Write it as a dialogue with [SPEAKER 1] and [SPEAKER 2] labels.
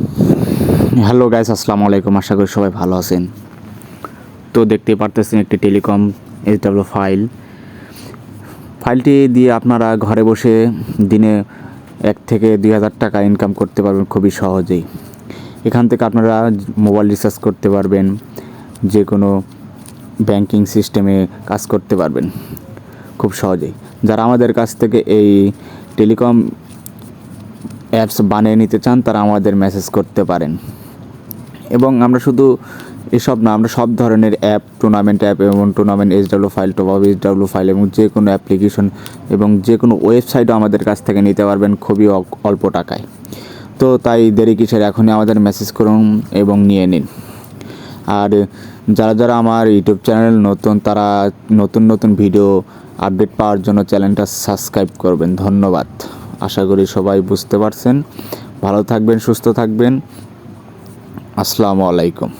[SPEAKER 1] Hello guys, আসসালামু আলাইকুম। আশা করি সবাই ভালো আছেন। তো দেখতে পারতেছেন একটি টেলিকম এইচডাব্লিউ ফাইল। ফাইলটি দিয়ে আপনারা ঘরে বসে দিনে এক থেকে দুই হাজার টাকা ইনকাম করতে পারবেন খুবই সহজেই। এখান থেকে আপনারা মোবাইল রিচার্জ করতে পারবেন যে কোনো ব্যাংকিং সিস্টেমে কাজ করতে পারবেন খুব সহজেই। যারা আমাদের কাছ থেকে এই টেলিকম অ্যাপস বানিয়ে নিতে চান, তারা আমাদের মেসেজ করতে পারেন। এবং আমরা শুধু এসব না, আমরা সব ধরনের অ্যাপ টুর্নামেন্ট অ্যাপ এবং tournament H W file top up H W file এবং যে কোনো অ্যাপ্লিকেশন এবং যে কোনো ওয়েবসাইটও আমাদের কাছ থেকে নিতে পারবেন খুবই অল্প টাকায়। তো তাই দেরি কিসের, এখনই আমাদের মেসেজ করুন এবং নিয়ে নিন। আর যারা যারা আমার ইউটিউব চ্যানেল নতুন, তারা নতুন নতুন ভিডিও আপডেট পাওয়ার জন্য চ্যানেলটা সাবস্ক্রাইব করবেন। ধন্যবাদ। আশা করি সবাই বুঝতে পারছেন। ভালো থাকবেন সুস্থ থাকবেন। আসসালামু আলাইকুম।